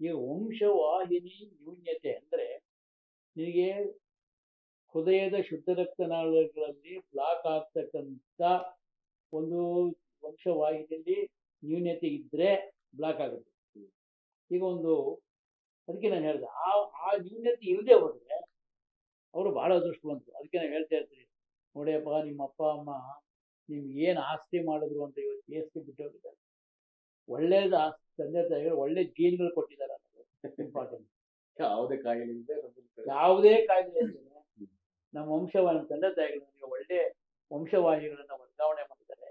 ಈಗ ವಂಶವಾಹಿನಿ ನ್ಯೂನ್ಯತೆ ಅಂದರೆ ನಿನಗೆ ಹೃದಯದ ಶುದ್ಧ ರಕ್ತನಾಳಗಳಲ್ಲಿ ಬ್ಲಾಕ್ ಆಗ್ತಕ್ಕಂಥ ಒಂದು ವಂಶವಾಹಿನಿಯಲ್ಲಿ ನ್ಯೂನ್ಯತೆ ಇದ್ದರೆ ಬ್ಲಾಕ್ ಆಗುತ್ತೆ. ಈಗ ಒಂದು, ಅದಕ್ಕೆ ನಾನು ಹೇಳಿದೆ, ಆ ಆ ನ್ಯೂನ್ಯತೆ ಇಲ್ಲದೆ ಹೋದರೆ ಅವರು ಭಾಳ ಅದೃಷ್ಟವಂತರು. ಅದಕ್ಕೆ ನಾನು ಹೇಳ್ತಾ ಇರ್ತೀನಿ ನೋಡಿಯಪ್ಪ ನಿಮ್ಮ ಅಪ್ಪ, ಅಮ್ಮ ನಿಮ್ಗೆ ಏನು ಆಸ್ತಿ ಮಾಡಿದ್ರು ಅಂತ ಇವತ್ತು ಆಸ್ತಿ ಬಿಟ್ಟು ಹೋಗಿದ್ದಾರೆ ಒಳ್ಳೇದು ತಂದೆ ತಾಯಿಗಳು ಒಳ್ಳೆ ಜೀನ್ಗಳು ಕೊಟ್ಟಿದ್ದಾರೆ ಇಂಪಾರ್ಟೆಂಟ್ ಯಾವುದೇ ಕಾಯಿಲೆ ಯಾವುದೇ ಕಾಯಿಲೆ ನಮ್ಮ ವಂಶವಾಹಿ ತಂದೆ ತಾಯಿಗಳು ನನಗೆ ಒಳ್ಳೆ ವಂಶವಾಹಿಗಳನ್ನ ವರ್ಗಾವಣೆ ಮಾಡಿದ್ದಾರೆ.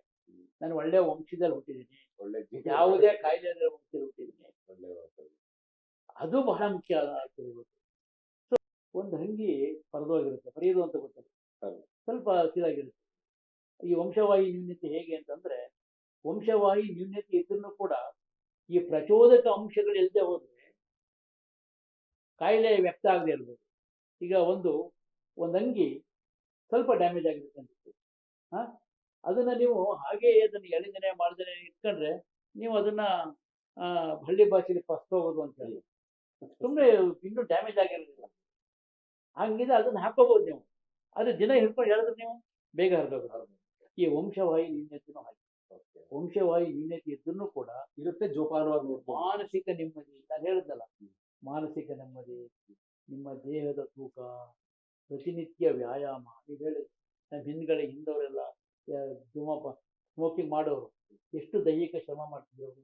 ನಾನು ಒಳ್ಳೆ ವಂಶದಲ್ಲಿ ಹುಟ್ಟಿದ್ದೀನಿ. ಒಳ್ಳೆ ಯಾವುದೇ ಕಾಯಿಲೆ ಅಂದ್ರೆ ವಂಶದಲ್ಲಿ ಹುಟ್ಟಿದ್ದೀನಿ. ಒಳ್ಳೆ ಅದು ಬಹಳ ಮುಖ್ಯ ಆಗ್ತದೆ ಇವತ್ತು. ಸೊ ಒಂದು ಹಂಗಿ ಪರದೋಗಿರುತ್ತೆ. ಬರೆಯೋದು ಅಂತ ಗೊತ್ತಿಲ್ಲ. ಸ್ವಲ್ಪ ಹಸಿರಾಗಿರುತ್ತೆ. ಈ ವಂಶವಾಹಿ ನ್ಯೂನ್ಯತೆ ಹೇಗೆ ಅಂತಂದ್ರೆ ವಂಶವಾಹಿ ನ್ಯೂನ್ಯತೆ ಇದ್ರೂ ಕೂಡ ಈ ಪ್ರಚೋದಕ ಅಂಶಗಳು ಇಲ್ಲದೆ ಹೋದ್ರೆ ಕಾಯಿಲೆ ವ್ಯಕ್ತ ಆಗದೆ ಇರ್ಬೋದು. ಈಗ ಒಂದು ಒಂದು ಅಂಗಿ ಸ್ವಲ್ಪ ಡ್ಯಾಮೇಜ್ ಆಗಿರುತ್ತೆ ಅನ್ಸುತ್ತೆ. ಹಾ? ಅದನ್ನ ನೀವು ಹಾಗೆ ಅದನ್ನ ಎಳೆದನೆ ಮಾಡಿದರೆ ಇಟ್ಕೊಂಡ್ರೆ ನೀವು ಅದನ್ನ ಹಳ್ಳಿ ಭಾಷೆಯಲ್ಲಿ ಫಸ್ಟ್ ಹೋಗೋದು ಅಂತ ಹೇಳಿ. ಸುಮ್ಮನೆ ಇನ್ನೂ ಡ್ಯಾಮೇಜ್ ಆಗಿರೋದಿಲ್ಲ. ಹಂಗಿದೆ, ಅದನ್ನ ಹಾಕೋಬಹುದು ನೀವು. ಅದು ದಿನ ಹಿಡ್ಕೊಂಡು ಹೇಳಿದ್ರೆ ನೀವು ಬೇಗ ಹರಿದೋಗುತ್ತೆ. ಈ ವಂಶವಾಹಿ ನ್ಯೂನ್ಯತೆನೂ ಹಾಗೆ. ವಂಶವಾಹಿ ನ್ಯೂನ್ಯತೆ ಇದ್ರೂ ಕೂಡ ಇರುತ್ತೆ ಜೋಪಾನವಾಗಿ ಮಾನಸಿಕ ನೆಮ್ಮದಿ ನಾನು ಹೇಳಿದ್ನಲ್ಲ ಮಾನಸಿಕ ನೆಮ್ಮದಿ ನಿಮ್ಮ ದೇಹದ ತೂಕ ಪ್ರತಿನಿತ್ಯ ವ್ಯಾಯಾಮ ನೀವು ಹೇಳಿ ನಮ್ಮ ಹಿಂದ್ಗಡೆ ಹಿಂದವರೆಲ್ಲ ಧೂಮಪ ಸ್ಮೋಕಿಂಗ್ ಮಾಡೋರು ಎಷ್ಟು ದೈಹಿಕ ಶ್ರಮ ಮಾಡ್ತಿದ್ರು ಅವರು?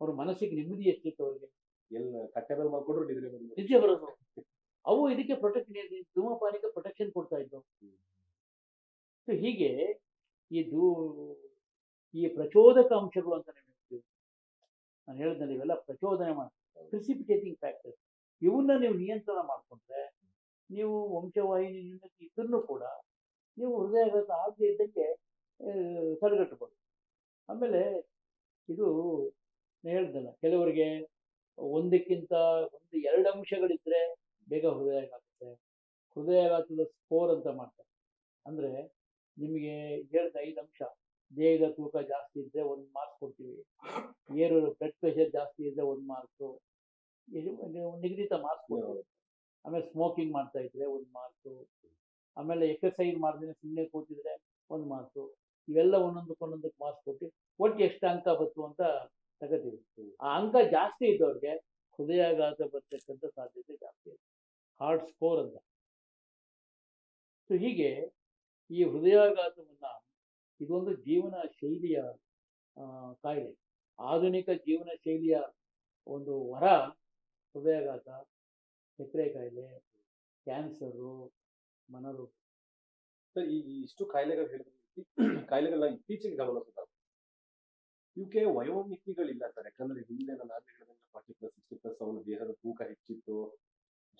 ಅವ್ರ ಮನಸ್ಸಿಗೆ ನೆಮ್ಮದಿ ಎಷ್ಟಿತ್ತು ಅವ್ರಿಗೆ? ಎಲ್ಲ ಕಟ್ಟೆ ಮೇಲೆ ಮಾಡ್ಕೊಂಡ್ರು ನಿದ್ರೆ ನಿಜ ಬರೋದು. ಅವು ಇದಕ್ಕೆ ಪ್ರೊಟೆಕ್ಷನ್ ಧೂಮಪಾನಿಗೆ ಪ್ರೊಟೆಕ್ಷನ್ ಕೊಡ್ತಾ ಇದ್ದವು. ಸೊ ಹೀಗೆ ಈ ದೂ ಈ ಪ್ರಚೋದಕ ಅಂಶಗಳು ಅಂತ ಹೇಳ್ತೀವಿ ನಾನು ಹೇಳಿದ್ನಲ್ಲ ಇವೆಲ್ಲ ಪ್ರಚೋದನೆ ಮಾಡಿ ಪ್ರಿಸಿಪಿಟೇಟಿಂಗ್ ಫ್ಯಾಕ್ಟರ್ ಇವನ್ನ ನೀವು ನಿಯಂತ್ರಣ ಮಾಡಿಕೊಂಡ್ರೆ ನೀವು ವಂಶವಾಹಿನಿ ನ್ಯೂನತೆ ಇದ್ರೂ ಕೂಡ ನೀವು ಹೃದಯಾಘಾತ ಆಗದೆ ಇದ್ದಕ್ಕೆ ತಡೆಗಟ್ಟಬಹುದು. ಆಮೇಲೆ ಇದು ಹೇಳ್ದಲ್ಲ ಕೆಲವರಿಗೆ ಒಂದಕ್ಕಿಂತ ಒಂದು ಎರಡು ಅಂಶಗಳಿದ್ರೆ ಬೇಗ ಹೃದಯಾಘಾತ ಹೃದಯಾಘಾತದ ಸ್ಕೋರ್ ಅಂತ ಮಾಡ್ತಾರೆ. ಅಂದ್ರೆ ನಿಮಗೆ ಹೇಳ್ದ ಐದು ಅಂಶ. ದೇಹದ ತೂಕ ಜಾಸ್ತಿ ಇದ್ರೆ ಒಂದು ಮಾರ್ಕ್ ಕೊಡ್ತೀವಿ. ಏರು ಬ್ಲಡ್ ಪ್ರೆಷರ್ ಜಾಸ್ತಿ ಇದ್ರೆ ಒಂದು ಮಾರ್ಕ್ಸು ನಿಗದಿತ ಮಾರ್ಕ್ಸ್ ಕೊಡ್ತೀವಿ. ಆಮೇಲೆ ಸ್ಮೋಕಿಂಗ್ ಮಾಡ್ತಾ ಇದ್ರೆ ಒಂದು ಮಾರ್ಕ್ಸು ಆಮೇಲೆ ಎಕ್ಸಸೈಸ್ ಮಾಡಿದ್ರೆ ಸುಮ್ಮನೆ ಕೂತಿದ್ರೆ ಒಂದು ಮಾರ್ಕ್ಸು ಇವೆಲ್ಲ ಒಂದೊಂದಕ್ಕೆ ಒಂದೊಂದಕ್ಕೆ ಮಾರ್ಕ್ಸ್ ಕೊಟ್ಟು ಒಟ್ಟು ಎಷ್ಟು ಅಂಕ ಬಂತು ಅಂತ ತಗೋತೀವಿ. ಆ ಅಂಕ ಜಾಸ್ತಿ ಇದ್ದವ್ರಿಗೆ ಹೃದಯಾಘಾತ ಬರ್ತಕ್ಕಂಥ ಸಾಧ್ಯತೆ ಜಾಸ್ತಿ ಇದೆ ಹಾರ್ಟ್ ಸ್ಕೋರ್ ಅಂತ. ಸೊ ಹೀಗೆ ಈ ಹೃದಯಾಘಾತವನ್ನು ಇದೊಂದು ಜೀವನ ಶೈಲಿಯ ಕಾಯಿಲೆ. ಆಧುನಿಕ ಜೀವನ ಶೈಲಿಯ ಒಂದು ವರ ಹೃದಯಾಘಾತ ಸಕ್ಕರೆ ಕಾಯಿಲೆ, ಕ್ಯಾನ್ಸರು ಮನರು ಸರ್, ಈ ಇಷ್ಟು ಕಾಯಿಲೆಗಳು ಹೇಳಿದ್ರೆ ಕಾಯಿಲೆಗಳನ್ನ ಇತ್ತೀಚೆಗೆ ಗಮನಿಸಿದಾಗ ಇವಕ್ಕೆ ವಯೋಮಿತಿಗಳಿಲ್ಲ ಸರ್. ಯಾಕಂದ್ರೆ ಹಿಂದೆ ನಾನು ಹೇಳಿದಂಗೆ ಫಾರ್ಟಿ ಪ್ಲಸ್ ಸಿಕ್ಸ್ಟಿ ದೇಹದ ತೂಕ ಹೆಚ್ಚಿತ್ತು.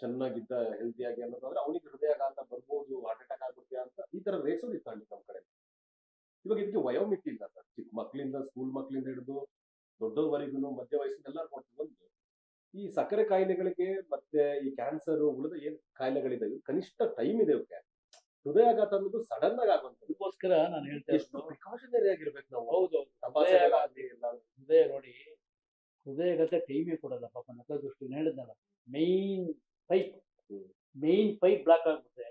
ಚೆನ್ನಾಗಿದ್ದ ಹೆಲ್ತಿಯಾಗಿ ಅನ್ನೋದಾದ್ರೆ ಅವನಿಗೆ ಹೃದಯಾಘಾತ ಬರ್ಬೋದು ಹಾರ್ಟ್ ಅಟ್ಯಾಕ್ ಆಗುತ್ತೆ ಅಂತ ಈ ತರ ರೇಸೋದು ಇತ್ತು ನಮ್ಮ ಕಡೆ. ಇವಾಗ ಇದಕ್ಕೆ ವಯೋಮಿತಿ ಇಲ್ಲ ಸರ್. ಚಿಕ್ಕ ಮಕ್ಕಳಿಂದ ಸ್ಕೂಲ್ ಮಕ್ಕಳಿಂದ ಹಿಡಿದು ದೊಡ್ಡವರೆಗೂ ಮಧ್ಯ ವಯಸ್ಸಿನ ಎಲ್ಲರೂ ಬಂದು ಒಂದು. ಈ ಸಕ್ಕರೆ ಕಾಯಿಲೆಗಳಿಗೆ ಮತ್ತೆ ಈ ಕ್ಯಾನ್ಸರ್ ಉಳಿದ ಏನ್ ಕಾಯಿಲೆಗಳಿದಾವೆ ಕನಿಷ್ಠ ಟೈಮ್ ಇದೆ ಅವಕ್ಕೆ ಹೃದಯಾಘಾತ ಅನ್ನೋದು ಸಡನ್ ಆಗಿ ಆಗುವಂಥದ್ದು ಅದಕ್ಕೋಸ್ಕರ ನಾನು ಹೇಳ್ತೇನೆ ಎಷ್ಟು ಪ್ರಿಕಾಷನರಿ ಆಗಿರ್ಬೇಕು ನಾವು. ಹೌದು ಹೃದಯ ನೋಡಿ ಹೃದಯಗತ ಟೈಮೇ ಕೊಡಲ್ಲ ಪಾಪ ನಕ ದೃಷ್ಟಿ ಹೇಳಿದ್ನಲ್ಲ main pipe main main pipe block ಆಗ್ಬಿಟ್ರೆ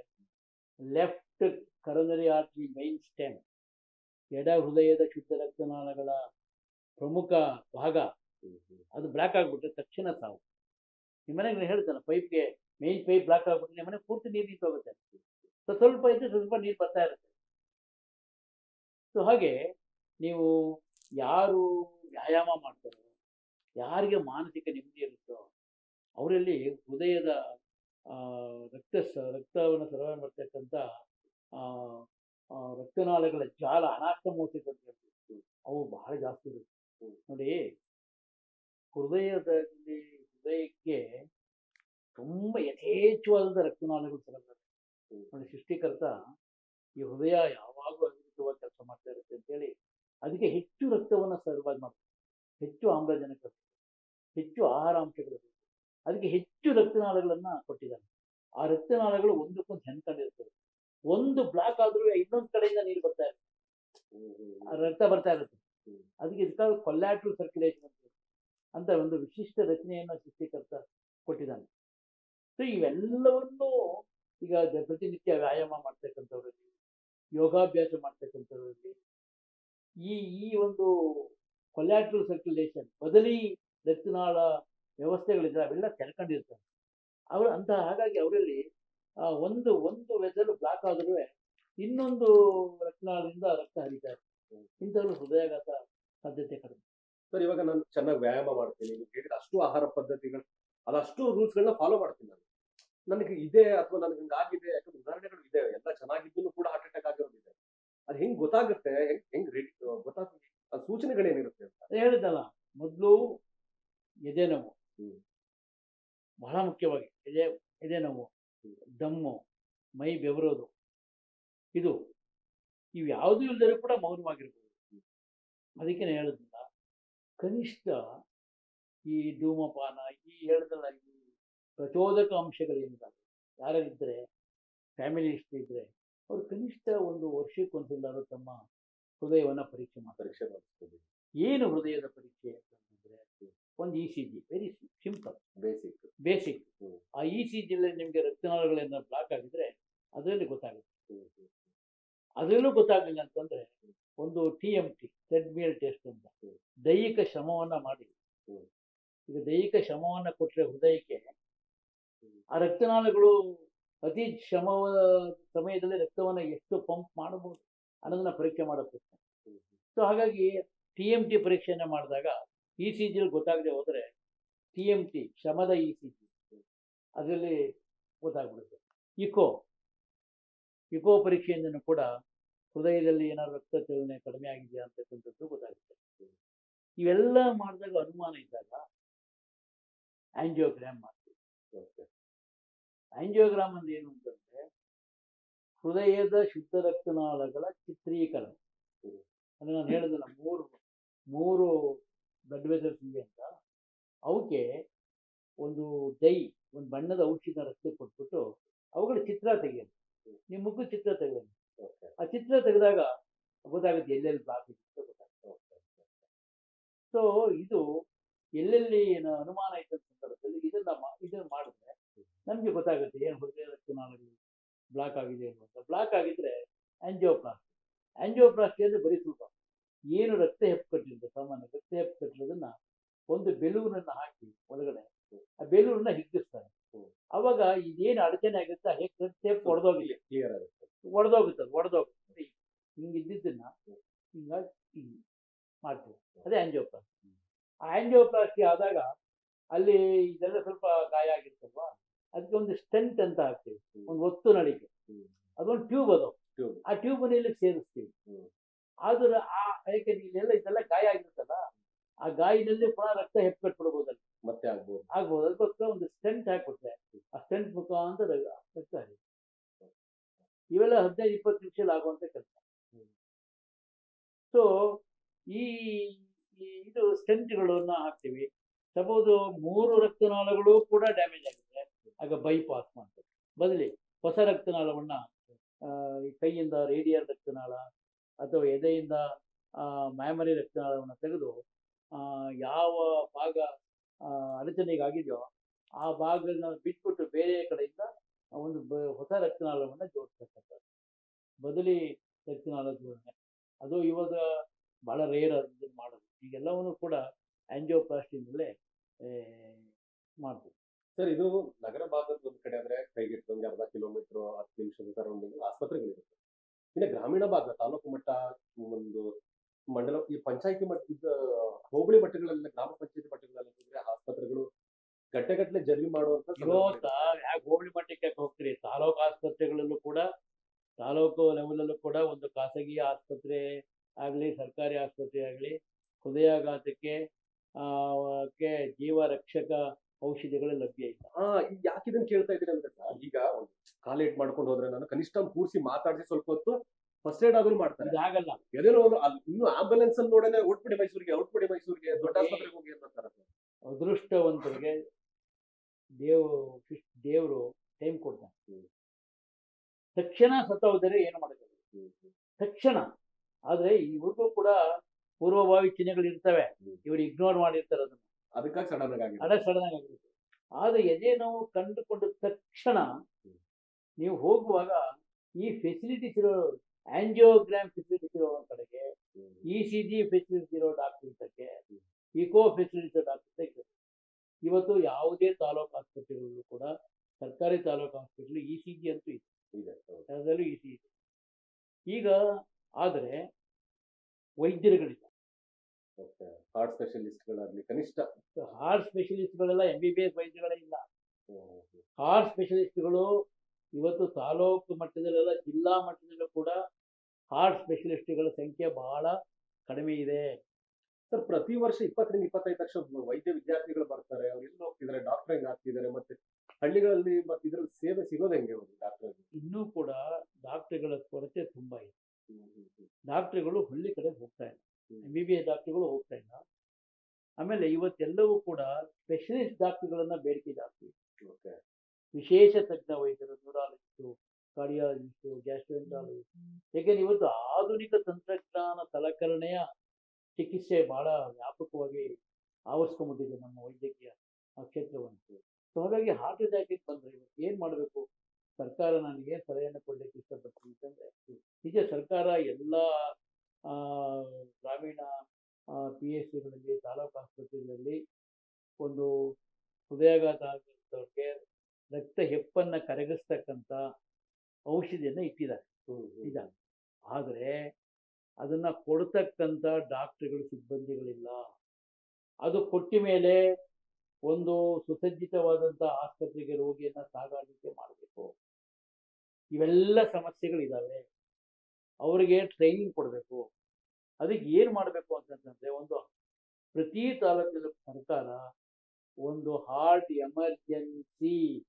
left coronary artery main stem ಎಡ ಹೃದಯದ ಶುದ್ಧ ರಕ್ತನಾಳಗಳ ಪ್ರಮುಖ ಭಾಗ. ಅದು ಬ್ಲಾಕ್ ಆಗ್ಬಿಟ್ರೆ ತಕ್ಷಣ ಸಾವು. ನಿಮ್ಮ ಮನೆಗೆ ನಾನು ಹೇಳ್ತಾನೆ ಪೈಪ್ಗೆ ಮೈನ್ ಪೈಪ್ ಬ್ಲಾಕ್ ಆಗ್ಬಿಟ್ರೆ ನಿಮ್ಮನೆ ಪೂರ್ತಿ ನೀರು ನಿಂತು ಹೋಗುತ್ತೆ ಸೊ ಸ್ವಲ್ಪ ಇದ್ರೆ ಸ್ವಲ್ಪ ನೀರು ಬರ್ತಾ ಇರುತ್ತೆ. ಸೊ ಹಾಗೆ ನೀವು ಯಾರು ವ್ಯಾಯಾಮ ಮಾಡ್ತಾರೋ ಯಾರಿಗೆ ಮಾನಸಿಕ ನೆಮ್ಮದಿ ಇರುತ್ತೋ ಅವರಲ್ಲಿ ಹೃದಯದ ರಕ್ತ ರಕ್ತವನ್ನು ಸರಬರಾಜು ಮಾಡ್ತಕ್ಕಂಥ ರಕ್ತನಾಳಗಳ ಜಾಲ ಹೇಳ್ತೀವಿ ಅವು ಬಹಳ ಜಾಸ್ತಿ ಇರುತ್ತೆ. ನೋಡಿ, ಹೃದಯದಲ್ಲಿ, ಹೃದಯಕ್ಕೆ ತುಂಬ ಯಥೇಚ್ಛವಾದಂಥ ರಕ್ತನಾಳಗಳು ಸರಬರಾಜು ನೋಡಿ, ಸೃಷ್ಟಿಕರ್ತ ಈ ಹೃದಯ ಯಾವಾಗಲೂ ಅದ್ಭುತವಾಗಿ ಕೆಲಸ ಮಾಡ್ತಾ ಇರುತ್ತೆ ಅಂತೇಳಿ ಅದಕ್ಕೆ ಹೆಚ್ಚು ರಕ್ತವನ್ನು ಸರಬರಾಜು ಮಾಡ್ತಾರೆ. ಹೆಚ್ಚು ಆಮ್ಲಜನಕ, ಹೆಚ್ಚು ಆಹಾರಾಂಶಗಳು. ಅದಕ್ಕೆ ಹೆಚ್ಚು ರಕ್ತನಾಳಗಳನ್ನ ಕೊಟ್ಟಿದ್ದಾನೆ ಆ ರಕ್ತನಾಳಗಳು ಒಂದಕ್ಕೊಂದು ಹೆಣ್ಕೊಂಡಿರ್ತವೆ ಒಂದು ಬ್ಲಾಕ್ ಆದ್ರೂ ಇನ್ನೊಂದು ಕಡೆಯಿಂದ ನೀರು ಬರ್ತಾ ಇರುತ್ತೆ. ರಕ್ತ ಬರ್ತಾ ಇರುತ್ತೆ. ಅದಕ್ಕೆ ಇದಕ್ಕಾಗಿ ಕೊಲ್ಯಾಟ್ರಲ್ ಸರ್ಕ್ಯುಲೇಷನ್ ಅಂತ ಅಂತ ಒಂದು ವಿಶಿಷ್ಟ ರಚನೆಯನ್ನು ಸೃಷ್ಟಿಕರ್ತ ಕೊಟ್ಟಿದ್ದಾನೆ. ಸೊ ಇವೆಲ್ಲವನ್ನು ಈಗ ಪ್ರತಿನಿತ್ಯ ವ್ಯಾಯಾಮ ಮಾಡ್ತಕ್ಕಂಥವ್ರಲ್ಲಿ ಯೋಗಾಭ್ಯಾಸ ಮಾಡ್ತಕ್ಕಂಥವ್ರಲ್ಲಿ ಈ ಈ ಒಂದು ಕೊಲ್ಯಾಟ್ರಲ್ ಸರ್ಕ್ಯುಲೇಷನ್ ಬದಲಿ ರಕ್ತನಾಳ ವ್ಯವಸ್ಥೆಗಳಿದೆ ಅವೆಲ್ಲ ತೆರ್ಕೊಂಡಿರ್ತಾರೆ ಅವರು ಅಂತ ಹಾಗಾಗಿ ಅವರಲ್ಲಿ ಒಂದು ಒಂದು ವೆಸಲು ಬ್ಲಾಕ್ ಆದ್ರೂ ಇನ್ನೊಂದು ರಕ್ತನಾಳದಿಂದ ರಕ್ತ ಹರಿತಾ ಇರ್ತದೆ ಇಂಥವ್ರು ಹೃದಯಾಘಾತ ಸಾಧ್ಯತೆ ಕಡಿಮೆ. ಸರ್ ಇವಾಗ ನಾನು ಚೆನ್ನಾಗಿ ವ್ಯಾಯಾಮ ಮಾಡ್ತೀನಿ ನೀವು ಹೇಳಿದ ಅಷ್ಟು ಆಹಾರ ಪದ್ಧತಿಗಳು ಅದಷ್ಟು ರೂಲ್ಸ್ಗಳನ್ನ ಫಾಲೋ ಮಾಡ್ತೀನಿ ನಾನು. ನನಗೆ ಇದೆ ಅಥವಾ ನನಗೆ ಹಿಂಗಾಗಿದೆ ಯಾಕಂದ್ರೆ ಉದಾಹರಣೆಗಳು ಇದೆ ಎಲ್ಲ ಚೆನ್ನಾಗಿದ್ದು ಕೂಡ ಹಾರ್ಟ್ ಅಟ್ಯಾಕ್ ಆಗಿರೋದಿದೆ ಅದು ಹೆಂಗ್ ಗೊತ್ತಾಗುತ್ತೆ ಹೆಂಗ್ ಹೆಂಗ್ ರೆಡಿ ಗೊತ್ತಾಗ್ತದೆ ಆ ಸೂಚನೆಗಳೇನಿರುತ್ತೆ ಹೇಳಿದಲ್ಲ ಮೊದಲು ಎದೆ ನೋವು ಹ್ಮ್. ಬಹಳ ಮುಖ್ಯವಾಗಿ ಎದೆ ಎದೆ ನೋವು ದಮ್ಮು ಮೈ ಬೆವರೋದು ಇದು ಇವು ಯಾವುದೂ ಇಲ್ಲದರೂ ಕೂಡ ಮೌನವಾಗಿರ್ಬೋದು. ಅದಕ್ಕೆ ನಾನು ಹೇಳೋದಿಲ್ಲ ಕನಿಷ್ಠ ಈ ಧೂಮಪಾನ ಈ ಹೇಳಿದಲ್ಲ ಈ ಪ್ರಚೋದಕ ಅಂಶಗಳೇನಿದ್ದಾವೆ ಯಾರಿದ್ರೆ ಫ್ಯಾಮಿಲಿ ಹಿಸ್ಟ್ರಿ ಇದ್ರೆ ಅವರು ಕನಿಷ್ಠ ಒಂದು ವರ್ಷಕ್ಕೊಂದ್ಸಲಾದ್ರು ತಮ್ಮ ಹೃದಯವನ್ನು ಪರೀಕ್ಷೆ ಪರೀಕ್ಷೆ ಮಾಡಿಸ್ತೀವಿ ಏನು ಹೃದಯದ ಪರೀಕ್ಷೆ ಅಂತಂದರೆ ಒಂದು E C G very simple basic basic ಆ ಇ ಸಿ ಜಿಯಲ್ಲಿ ನಿಮಗೆ ರಕ್ತನಾಳಗಳಿಂದ ಬ್ಲಾಕ್ ಆಗಿದ್ರೆ ಅದರಲ್ಲಿ ಗೊತ್ತಾಗುತ್ತೆ. ಅದರಲ್ಲೂ ಗೊತ್ತಾಗಲಿಲ್ಲ ಅಂತಂದ್ರೆ ಒಂದು T M T treadmill test ಅಂತ ದೈಹಿಕ ಶ್ರಮವನ್ನ ಮಾಡಿ. ಈಗ ದೈಹಿಕ ಶ್ರಮವನ್ನ ಕೊಟ್ಟರೆ ಹೃದಯಕ್ಕೆ ಆ ರಕ್ತನಾಳಗಳು ಅತಿ ಶ್ರಮ ಸಮಯದಲ್ಲಿ ರಕ್ತವನ್ನ ಎಷ್ಟು ಪಂಪ್ ಮಾಡಬಹುದು ಅನ್ನೋದನ್ನ ಪರೀಕ್ಷೆ ಮಾಡುತ್ತೆ ಸೊ ಹಾಗಾಗಿ ಟಿ ಎಂ ಟಿ ಪರೀಕ್ಷೆಯನ್ನ ಮಾಡಿದಾಗ ಇ ಸಿ ಜಿಲ್ ಗೊತ್ತಾಗದೆ ಹೋದ್ರೆ ಟಿ ಎಂ ಟಿ ಶ್ರಮದ ಇ ಸಿ ಜಿ ಅದರಲ್ಲಿ ಗೊತ್ತಾಗ್ಬಿಡುತ್ತೆ ಇಕೋ ಇಕೋ ಪರೀಕ್ಷೆಯಿಂದನೂ ಕೂಡ ಹೃದಯದಲ್ಲಿ ಏನಾದ್ರು ರಕ್ತ ಚಲನೆ ಕಡಿಮೆ ಆಗಿದೆಯಾ ಅಂತಕ್ಕಂಥದ್ದು ಗೊತ್ತಾಗುತ್ತೆ. ಇವೆಲ್ಲ ಮಾಡಿದಾಗ ಅನುಮಾನ ಇದ್ದಾಗ ಆಂಜಿಯೋಗ್ರಾಮ್ ಮಾಡ್ತೀವಿ. ಆಂಜಿಯೋಗ್ರಾಮ್ ಅಂದ್ರೆ ಏನು ಅಂತಂದ್ರೆ ಹೃದಯದ ಶುದ್ಧ ರಕ್ತನಾಳಗಳ ಚಿತ್ರೀಕರಣ. ಅಂದ್ರೆ ನಾನು ಹೇಳಿದಲ್ಲ ಮೂರು ಮೂರು ಬ್ಲಡ್ ವೆಸಲ್ಸ್ ಇವೆ ಅಂತ. ಅವಕ್ಕೆ ಒಂದು ಡೈ ಒಂದು ಬಣ್ಣದ ಔಷಧ ರಕ್ತ ಕೊಟ್ಬಿಟ್ಟು ಅವುಗಳ ಚಿತ್ರ ತೆಗೆಯೋದು ನಿಮ್ಮ ಮುಖ ಚಿತ್ರ ತೆಗೆದ ಆ ಚಿತ್ರ ತೆಗೆದಾಗ ಗೊತ್ತಾಗುತ್ತೆ ಎಲ್ಲೆಲ್ಲಿ ಬ್ಲಾಕ್ ಸೊ ಇದು ಎಲ್ಲೆಲ್ಲಿ ಏನು ಅನುಮಾನ ಇದ್ದ ಸಂದರ್ಭದಲ್ಲಿ ಇದನ್ನ ಇದನ್ನ ಮಾಡಿದ್ರೆ ನಮ್ಗೆ ಗೊತ್ತಾಗುತ್ತೆ ಏನು ಹೃದಯ ರಕ್ತನಾಳಗಳು ಬ್ಲಾಕ್ ಆಗಿದೆ ಅಂತ ಬ್ಲಾಕ್ ಆಗಿದ್ರೆ ಆಂಜಿಯೋಪ್ಲಾಸ್ಟಿ ಆಂಜಿಯೋಪ್ಲಾಸ್ಟಿ ಅಂದ್ರೆ ಬರೀ ಸ್ವಲ್ಪ ಏನು ರಕ್ತ ಹೆಪ್ಪುಕಟ್ಟಿರುತ್ತೆ ಸಾಮಾನ್ಯ ರಕ್ತ ಹೆಪ್ಪುಕಟ್ಟಿರೋದನ್ನ ಒಂದು ಬೆಲೂರನ್ನ ಹಾಕಿ ಒಳಗಡೆ, ಆ ಬೆಲೂರನ್ನ ಹಿಗ್ಗಿಸ್ತಾರೆ. ಅವಾಗ ಇದೇನು ಅಡಚಣೆ ಆಗುತ್ತೆ ಹೇಗೆ ಹೆಪ್ಪು ಒಡೆದೋಗಿಲ್ಲ ಕ್ಲಿಯರ್ ಆಗುತ್ತೆ. ಒಡೆದೋಗುತ್ತೆ ಅದು ಒಡೆದೋಗುತ್ತೆ ಹಿಂಗೆ ಇದ್ದಿದ್ದನ್ನ ಹಿಂಗಾಗಿ ಹಿಂಗೆ ಮಾಡ್ತೀವಿ. ಅದೇ ಆಂಜಿಯೋಪ್ಲಾಸ್ಟಿ. ಆ ಆಂಜಿಯೋಪ್ಲಾಸ್ಟಿ ಆದಾಗ ಅಲ್ಲಿ ಇದೆಲ್ಲ ಸ್ವಲ್ಪ ಗಾಯ ಆಗಿರ್ತಲ್ವಾ ಅದಕ್ಕೆ ಒಂದು ಸ್ಟೆಂಟ್ ಅಂತ ಹಾಕ್ತೀವಿ. ಒಂದು ಒತ್ತು ನಳಿಕೆ. ಹ್ಮ್. ಅದೊಂದು ಟ್ಯೂಬ್ ಅದು. ಆ ಟ್ಯೂಬ್ ಇಲ್ಲಿ ಸೇರಿಸ್ತೀವಿ. ಆದ್ರೆ ಆ ಯಾಕೆ ಇಲ್ಲೆಲ್ಲ ಇದೆಲ್ಲ ಗಾಯ ಆಗಿರುತ್ತಲ್ಲ? ಆ ಗಾಯದಲ್ಲಿ ಪುನಃ ರಕ್ತ ಹೆಪ್ಪಟ್ಬಿಡ್ಬೋದಲ್ಲ ಮತ್ತೆ ಆಗ್ಬೋದು. ಆಗ್ಬೋದು. ಅದಕ್ಕೋಸ್ಕರ ಒಂದು ಸ್ಟೆಂಟ್ ಹಾಕ್ಬಿಟ್ರೆ ಆ ಸ್ಟೆಂಟ್ ಮುಖಾಂತರ ರಕ್ತ ಹರಿಯುತ್ತೆ ಇವೆಲ್ಲ ಹದಿನೈದು ಇಪ್ಪತ್ತು ನಿಮಿಷದಲ್ಲಿ ಆಗುವಂತ ಕೆಲಸ. ಸೊ ಈ ಇದು ಸ್ಟೆಂಟ್ಗಳನ್ನ ಹಾಕ್ತೀವಿ. ಸಪೋಸ್ ಮೂರು ರಕ್ತನಾಳಗಳು ಕೂಡ ಡ್ಯಾಮೇಜ್ ಆಗುತ್ತೆ. ಆಗ ಬೈಪಾಸ್ ಮಾಡ್ತಾರೆ ಬದಲಿ ಹೊಸ ರಕ್ತನಾಳವನ್ನ ಕೈಯಿಂದ ರೇಡಿಯಲ್ ರಕ್ತನಾಳ ಅಥವಾ ಎದೆಯಿಂದ ಮ್ಯಾಮರಿ ರಕ್ತನಾಳವನ್ನು ತೆಗೆದು ಯಾವ ಭಾಗ ಅಡಚಣೆಗಾಗಿದೆಯೋ, ಆ ಭಾಗಗಳನ್ನ ಬಿಟ್ಬಿಟ್ಟು ಬೇರೆ ಕಡೆಯಿಂದ ಒಂದು ಹೊಸ ರಕ್ತನಾಳವನ್ನು ಜೋಡಿಸ್ತಕ್ಕಂಥದ್ದು. ಬದಲಿ ರಕ್ತನಾಳ ಜೋಡಣೆ. ಅದು ಇವಾಗ ಬಹಳ ರೇರ್ ಅದನ್ನ ಮಾಡೋದು. ಈಗೆಲ್ಲವನ್ನು ಕೂಡ ಆಂಜಿಯೋಪ್ಲಾಸ್ಟಿಯಿಂದಲೇ ಮಾಡ್ತೀವಿ ಸರ್, ಇದು ನಗರ ಭಾಗದ ಒಂದು ಕಡೆ ಆದ್ರೆ ಕೈಗೆಟ್ಟೊಂದು ಅರ್ಧ ಕಿಲೋಮೀಟರ್, ಹತ್ತು ನಿಮಿಷದ ಸರೌಂಡಿಂಗ್ ಆಸ್ಪತ್ರೆಗಳಿರುತ್ತೆ ಇನ್ನು ಗ್ರಾಮೀಣ ಭಾಗ, ತಾಲೂಕು ಮಟ್ಟ, ಒಂದು ಮಂಡಲ, ಈ ಪಂಚಾಯತಿ ಮಟ್ಟದ ಹೋಬಳಿ ಮಟ್ಟಗಳಲ್ಲಿ ಗ್ರಾಮ ಪಂಚಾಯತಿ ಮಟ್ಟಗಳಲ್ಲಿ ಅಂದ್ರೆ ಆಸ್ಪತ್ರೆಗಳು ಜರ್ನಿ ಮಾಡುವಂತ ಇವತ್ತ ಯಾಕೆ ಹೋಬಳಿ ಮಟ್ಟಕ್ಕೆ ಹೋಗ್ತೀರಿ? ತಾಲೂಕು ಆಸ್ಪತ್ರೆಗಳಲ್ಲೂ ಕೂಡ ತಾಲೂಕು ಲೆವೆಲಲ್ಲೂ ಕೂಡ ಒಂದು ಖಾಸಗಿ ಆಸ್ಪತ್ರೆ ಆಗಲಿ ಸರ್ಕಾರಿ ಆಸ್ಪತ್ರೆ ಆಗಲಿ ಹೃದಯಾಘಾತಕ್ಕೆ ಜೀವ ರಕ್ಷಕ ಔಷಧಿಗಳು ಲಭ್ಯ ಇಲ್ಲ. ಹಾ ಯಾಕೆ ಇದನ್ನ ಕೇಳ್ತಾ ಇದ್ದೀರಿ ಅಂದ್ರೆ ಈಗ ಕಾಲೇಟ್ ಮಾಡ್ಕೊಂಡು ಹೋದ್ರೆ ನಾನು ಕನಿಷ್ಠ ಕೂರಿಸಿ ಮಾತಾಡಿಸಿ ಸ್ವಲ್ಪ ಹೊತ್ತು ಫಸ್ಟ್ ಏಡ್ ಆದ್ರೂ ಮಾಡ್ತಾರೆ. ಆಗಲ್ಲ ಎದೇನೋ ಅಲ್ಲಿ ಇನ್ನು ಆಂಬುಲೆನ್ಸ್ ಅಲ್ಲಿ ನೋಡೇನೆ ಔಟ್ಬಿಡಿ ಮೈಸೂರಿಗೆ ಔಟ್ಬಿಡಿ ಮೈಸೂರಿಗೆ ದೊಡ್ಡ ಆಸ್ಪತ್ರೆಗೆ ಹೋಗಿ ಅಂತಾರೆ ಅದೃಷ್ಟವಂತರಿಗೆ ದೇವ್ ದೇವರು ಟೈಮ್ ಕೊಡ್ತಾನೆ. ತಕ್ಷಣ ಸತ್ತೋದರೆ ಏನು ಮಾಡಬೇಕು ತಕ್ಷಣ. ಆದ್ರೆ ಇವ್ರಿಗೂ ಕೂಡ ಪೂರ್ವಭಾವಿ ಚಿಹ್ನೆಗಳು ಇರ್ತವೆ. ಇವರು ಇಗ್ನೋರ್ ಮಾಡಿರ್ತಾರೆ ಅದನ್ನು ಅದಕ್ಕಾಗಿ ಸಡನ್ ಆಗಿ ಹಣ ಸಡನ್ ಆಗಿರುತ್ತೆ ಆದ್ರೆ ಎದೆ ನೋವು ಕಂಡುಕೊಂಡ ತಕ್ಷಣ ನೀವು ಹೋಗುವಾಗ ಈ ಫೆಸಿಲಿಟೀಸ್ ಇರೋ ಆಂಜಿಯೋಗ್ರಾಮ್ ಫೆಸಿಲಿಟೀಸ್ ಇರೋ ಕಡೆಗೆ ಇ ಸಿ ಜಿ ಫೆಸಿಲಿಟೀಸ್ ಇರೋ ಡಾಕ್ಟರ್ ಇದ್ದಕ್ಕೆ ಇಕೋ ಫೆಸಿಲಿಟೀಸ್ ಡಾಕ್ಟರ್ ಇವತ್ತು ಯಾವುದೇ ತಾಲೂಕು ಆಸ್ಪತ್ರೆಗಳಲ್ಲೂ ಕೂಡ ಸರ್ಕಾರಿ ತಾಲೂಕು ಆಸ್ಪತ್ರೆ ಇ ಸಿ ಜಿ ಅಂತೂ ಇದೆ. ಅದರಲ್ಲೂ ಇ ಸಿ ಜಿ ಈಗ ಆದರೆ ವೈದ್ಯರುಗಳಿಲ್ಲ. ಹಾರ್ಟ್ ಸ್ಪೆಷಲಿಸ್ಟ್ಗಳಾಗಲಿ ಕನಿಷ್ಠ. ಹಾರ್ಟ್ ಸ್ಪೆಷಲಿಸ್ಟ್ಗಳೆಲ್ಲ ಎಂ ಬಿ ಬಿ ಎಸ್ ವೈದ್ಯಗಳೇ ಇಲ್ಲ. ಹಾರ್ಟ್ ಸ್ಪೆಷಲಿಸ್ಟ್ಗಳು ಇವತ್ತು ತಾಲೂಕು ಮಟ್ಟದಲ್ಲೆಲ್ಲ ಜಿಲ್ಲಾ ಮಟ್ಟದಲ್ಲೂ ಕೂಡ ಹಾರ್ಟ್ ಸ್ಪೆಷಲಿಸ್ಟ್ಗಳ ಸಂಖ್ಯೆ ಬಹಳ ಕಡಿಮೆ ಇದೆ. ಸರ್ ಪ್ರತಿ ವರ್ಷ ಇಪ್ಪತ್ತರಿಂದ ಇಪ್ಪತ್ತೈದು ಲಕ್ಷ ವೈದ್ಯ ವಿದ್ಯಾರ್ಥಿಗಳು ಬರ್ತಾರೆ. ಅವ್ರು ಎಲ್ಲಿ ಹೋಗ್ತಿದ್ದಾರೆ? ಡಾಕ್ಟರ್ ಹೆಂಗ್ ಆಗ್ತಿದ್ದಾರೆ? ಮತ್ತೆ ಹಳ್ಳಿಗಳಲ್ಲಿ ಮತ್ತೆ ಇದ್ರಲ್ಲಿ ಸೇವೆ ಸಿಗೋದು ಹೆಂಗೆ ಒಂದು ಡಾಕ್ಟರ್ ಇನ್ನೂ ಕೂಡ ಡಾಕ್ಟರ್ಗಳ ಕೊರತೆ ತುಂಬಾ ಇದೆ. ಡಾಕ್ಟರ್ಗಳು ಹಳ್ಳಿ ಕಡೆ ಹೋಗ್ತಾ ಇಲ್ಲ. ಎಂ ಬಿ ಬಿ ಎಸ್ ಡಾಕ್ಟರ್ಗಳು ಹೋಗ್ತಾ ಇಲ್ಲ. ಆಮೇಲೆ ಇವತ್ತೆಲ್ಲವೂ ಕೂಡ ಸ್ಪೆಷಲಿಸ್ಟ್ ಡಾಕ್ಟರ್ಗಳನ್ನ ಬೇಡಿಕೆ ಜಾಸ್ತಿ ವಿಶೇಷ ತಜ್ಞ ವೈದ್ಯರು ನ್ಯೂರಾಲಜಿಸ್ಟು ಕಾರ್ಡಿಯಾಲಜಿಸ್ಟು ಗ್ಯಾಸ್ಟ್ರೆಂಟಾಲಜಿಸ್ಟ್ ಯಾಕೆಂದ್ರೆ ಇವತ್ತು ಆಧುನಿಕ ತಂತ್ರಜ್ಞಾನ ಸಲಕರಣೆಯ ಚಿಕಿತ್ಸೆ ಬಹಳ ವ್ಯಾಪಕವಾಗಿ ಆವರಿಸ್ಕೊಂಡ್ಬಿಟ್ಟಿದೆ ನಮ್ಮ ವೈದ್ಯಕೀಯ ಕ್ಷೇತ್ರವನ್ನು ಸೊ ಹಾಗಾಗಿ ಹಾರ್ಟ್ ಅಟ್ಯಾಕಿಗೆ ಬಂದರೆ ಇವತ್ತು ಏನು ಮಾಡಬೇಕು? ಸರ್ಕಾರ ನನಗೆ ಸಲಹೆಯನ್ನು ಕೊಡಲಿಕ್ಕೆ ಇಷ್ಟಪಡ್ತೀನಿ ಅಂತಂದರೆ ನಿಜ ಸರ್ಕಾರ ಎಲ್ಲ ಆ, ಗ್ರಾಮೀಣ ಪಿ ಎಸ್ ಸಿಗಳಲ್ಲಿ ತಾಲೂಕು ಆಸ್ಪತ್ರೆಗಳಲ್ಲಿ ಒಂದು ಹೃದಯಾಘಾತ ಆಗಿದ್ದವ್ರಿಗೆ ರಕ್ತ ಹೆಪ್ಪನ್ನು ಕರಗಿಸ್ತಕ್ಕಂಥ ಔಷಧಿಯನ್ನು ಇಟ್ಟಿದ್ದಾರೆ. ಇದ್ದಾರೆ ಆದರೆ ಅದನ್ನ ಕೊಡ್ತಕ್ಕಂಥ ಡಾಕ್ಟರ್ಗಳು, ಸಿಬ್ಬಂದಿಗಳಿಲ್ಲ. ಅದು ಕೊಟ್ಟ ಮೇಲೆ ಒಂದು ಸುಸಜ್ಜಿತವಾದಂಥ ಆಸ್ಪತ್ರೆಗೆ ರೋಗಿಯನ್ನ ಸಾಗಾಣಿಕೆ ಮಾಡಬೇಕು. ಇವೆಲ್ಲ ಸಮಸ್ಯೆಗಳಿದ್ದಾವೆ ಅವರಿಗೆ ಟ್ರೈನಿಂಗ್ ಕೊಡಬೇಕು. ಅದಕ್ಕೆ ಏನು ಮಾಡಬೇಕು ಅಂತಂತಂದರೆ ಒಂದು ಪ್ರತಿ ತಾಲೂಕಿನ ಸರ್ಕಾರ ಒಂದು ಹಾರ್ಟ್ ಎಮರ್ಜೆನ್ಸಿ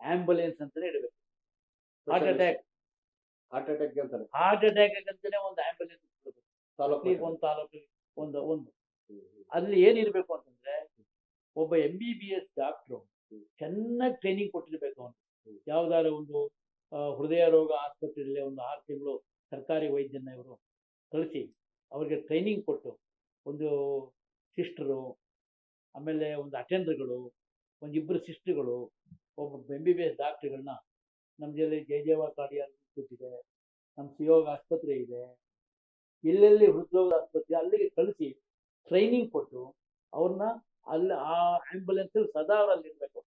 ಆಂಬುಲೆನ್ಸ್ ಅಂತಲೇ ಇಡಬೇಕು ಹಾರ್ಟ್ ಅಟ್ಯಾಕ್ ಹಾರ್ಟ್ ಅಟ್ಯಾಕ್ ಅಂತಾನೆ ಹಾರ್ಟ್ ಅಟ್ಯಾಕ್ ಅಂತಾನೆ ಒಂದು ಆಂಬುಲೆನ್ಸ್ ತಾಲೂಕಿಗೆ ಒಂದು ತಾಲೂಕಿಗೆ ಒಂದು ಒಂದು. ಅಲ್ಲಿ ಏನಿರ್ಬೇಕು ಅಂತಂದ್ರೆ ಒಬ್ಬ M B B S doctor ಚೆನ್ನಾಗಿ ಟ್ರೈನಿಂಗ್ ಕೊಟ್ಟಿರ್ಬೇಕು ಅವನು. ಯಾವ್ದಾರ ಒಂದು ಹೃದಯ ರೋಗ ಆಸ್ಪತ್ರೆಯಲ್ಲಿ ಒಂದು ಆರು ತಿಂಗಳು ಸರ್ಕಾರಿ ವೈದ್ಯನ ಇವರು ಕಳಿಸಿ ಅವ್ರಿಗೆ ಟ್ರೈನಿಂಗ್ ಕೊಟ್ಟು ಒಂದು ಸಿಸ್ಟರು ಆಮೇಲೆ ಒಂದು ಅಟೆಂಡರ್ಗಳು ಒಂದು ಇಬ್ಬರು ಸಿಸ್ಟರ್ಗಳು ಒಬ್ಬ ಎಂ ಬಿ ಬಿ ಎಸ್ ಡಾಕ್ಟ್ರುಗಳನ್ನ ಜಯ ಜಯದೇವ ಕಾರ್ಡಿಯಾಲಜಿಸ್ಟ್ ಇದೆ ನಮ್ಮ ಸಿಯೋಗ ಆಸ್ಪತ್ರೆ ಇದೆ. ಎಲ್ಲೆಲ್ಲಿ ಹೃದ್ರೋಗ ಆಸ್ಪತ್ರೆ ಅಲ್ಲಿಗೆ ಕಳಿಸಿ ಟ್ರೈನಿಂಗ್ ಕೊಟ್ಟು ಅವ್ರನ್ನ ಅಲ್ಲಿ ಆ ಆಂಬುಲೆನ್ಸ್ ಸದಾ ಅವ್ರು ಅಲ್ಲಿ ಇರ್ಬೇಕು